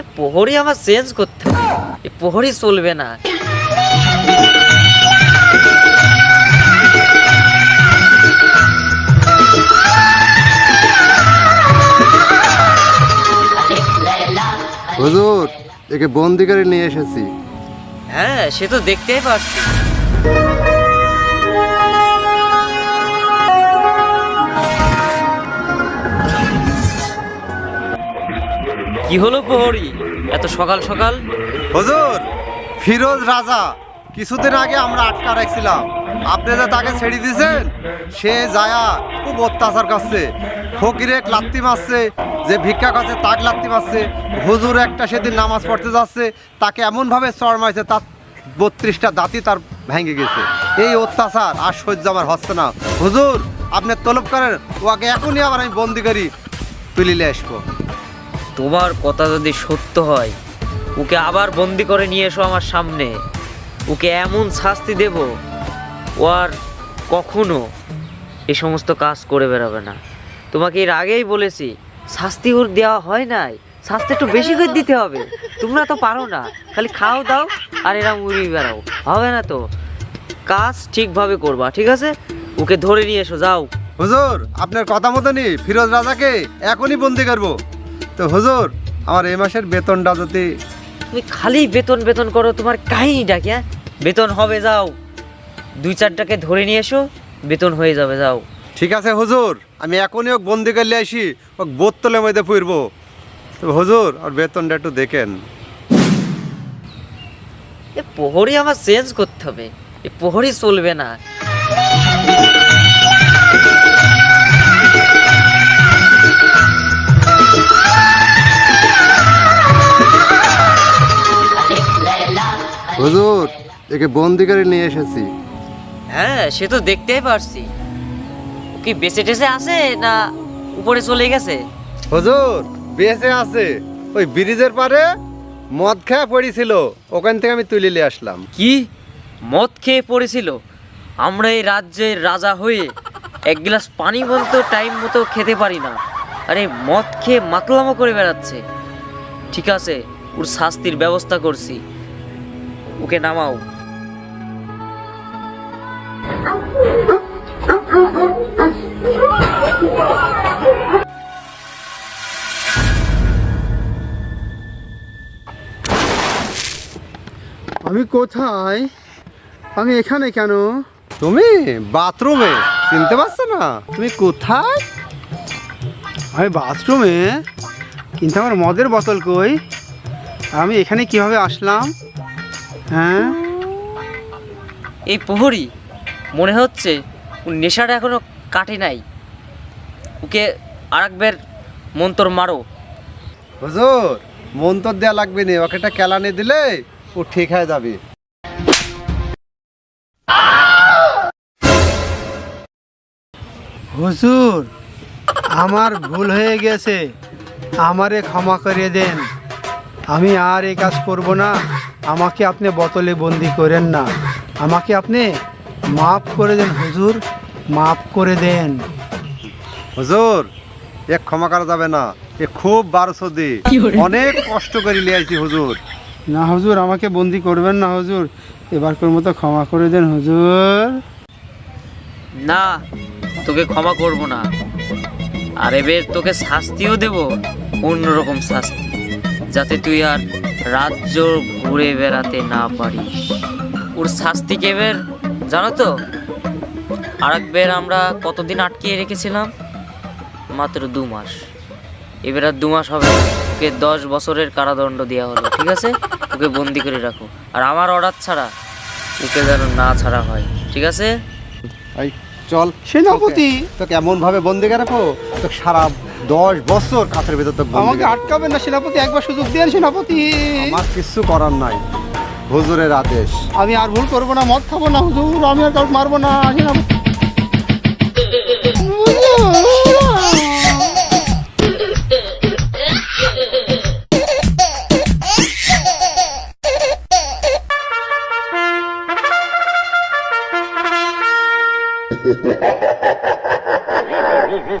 এ প্রহরী আমার চেঞ্জ করতে হবে। এ প্রহরী চলবে না। হুজুর একে বন্দি করে নিয়ে এসেছি। হ্যাঁ সে তো দেখতেই পাচ্ছি। কি হলো প্রহরী? এত সকাল সকাল? হুজুর, ফিরোজ রাজা, কিছুদিন আগে আমরা আটকা রাখছিলাম। আপনি যে তাকে ছেড়ে দিয়েছেন, সে যায়া খুব অত্যাচার করছে। ফকিরে লাত্তি মারছে, যে ভিক্ষা করছে তাক লাত্তি মারছে। হুজুর একটা সেদিন নামাজ পড়তে যাচ্ছে, তাকে এমনভাবে চড় মারছে, তার বত্রিশটা দাঁতি তার ভেঙে গেছে। এই অত্যাচার আর সহ্য আমার হচ্ছে না। হুজুর, আপনি তলব করেন, ওকে এখনই আবার আমি বন্দি করি, তুলিলে আসব। তোমার কথা যদি সত্য হয়, ওকে আবার বন্দি করে নিয়ে এসো আমার সামনে। ওকে এমন শাস্তি দেব, ও আর কখনো এ সমস্ত কাজ করে বেরোবে না। তোমাকে এর আগেই বলেছি, শাস্তি ওর দেওয়া হয় নাই, শাস্তি একটু বেশি করে দিতে হবে। তোমরা তো পারো না, খালি খাও দাও আর এরা উড়িয়ে বেড়াও। হবে না তো? কাজ ঠিকভাবে করবা, ঠিক আছে? ওকে ধরে নিয়ে এসো, যাও। হুজুর, আপনার কথা মতনই ফিরোজ রাজাকে এখনই বন্দি করব। তো হুজুর আমার এই মাসের বেতনটা যদি তুমি খালি বেতন বেতন করো তোমার কাহিনী ডাকি হ্যাঁ? বেতন হবে যাও। দুই চারটাকে ধরে নিয়ে এসো বেতন হয়ে যাবে যাও। ঠিক আছে হুজুর আমি এখনই ওক বন্দি করলে আসি ওক বোতলের মধ্যে ফুরবো তো হুজুর আর বেতনটা একটু দেখেন। এ প্রহরী আমার চেঞ্জ করতে হবে এ প্রহরী চলবে না। হুজুর একে বন্দি করে নিয়ে এসেছি। হ্যাঁ সে তো দেখতেই পারছি। ও কি বেঁচে টেসে আছে না উপরে চলে গেছে? হুজুর বেঁচে আছে। ওই ব্রিজের পারে মদ খেয়ে পড়েছিল। ওখান থেকে আমি তুলে নিয়ে আসলাম। কি? মদ খেয়ে পড়েছিল? আমরা এই রাজ্যের রাজা হয়ে এক গ্লাস পানি বলতে টাইম মতো খেতে পারি না। আরে মদ খেয়ে মাতলামো করে বেড়াচ্ছে। ঠিক আছে ওর শাস্তির ব্যবস্থা করছি। ওকে নামাও। আমি কোথায়? আমি এখানে কেন? তুমি বাথরুমে চিনতে পারছ না? তুমি কোথায়? আমি বাথরুমে কিন্তু আমার মদের বোতল কই? আমি এখানে কীভাবে আসলাম? হ্যাঁ? এই প্রহরী মনে হচ্ছে ওর নেশাটা এখনও কাটে নাই। ওকে আরেকবার মন্তর মারো। হুজুর মন্তর তো দেওয়া লাগবে না ওকে একটা কেলানি দিলে ও ঠিক হয়ে যাবে। হুজুর আমার ভুল হয়ে গেছে। আমারে ক্ষমা করে দেন। আমি আর এই কাজ করব না। আমাকে আপনি বোতলে বন্দি করেন না। আমাকে আপনি মাফ করে দেন হুজুর। মাফ করে দেন। হুজুর এ ক্ষমা করা যাবে না। এ খুব বারোসদি। অনেক কষ্ট করে নিয়ে আসছি হুজুর। না হুজুর আমাকে বন্দি করবেন না হুজুর। এবার এবারকার মতো ক্ষমা করে দেন হুজুর। না তোকে ক্ষমা করব না। আর এবার তোকে শাস্তিও দেব অন্যরকম শাস্তি। যাতে তুই আর রাজ্য ঘুরে বেড়াতে না পারিস। ওর শাস্তি কেবের জানো তো? আর আরেকবার আমরা কতদিন আটকিয়ে রেখেছিলাম? মাত্র দু মাস। এবার আর দু মাস হবে ওকে দশ বছরের কারাদণ্ড দেওয়া হলো ঠিক আছে? ওকে বন্দি করে রাখো। আর আমার অর্ডার ছাড়া ওকে যেন না ছাড়া হয় ঠিক আছে? চল। সেনাপতি! তোকে এমন ভাবে বন্দি করে রাখো তোকে সারা দশ বছর কাছের ভেতর বন্দি আমাকে আটকাবেন না সেনাপতি একবার সুযোগ দেন সেনাপতি আমার কিছু করার নাই। হুজুরের আদেশ। আমি আর ভুল করব না মদ খাব না হুজুর আমি আর কাউকে মারবো না সেনাপতি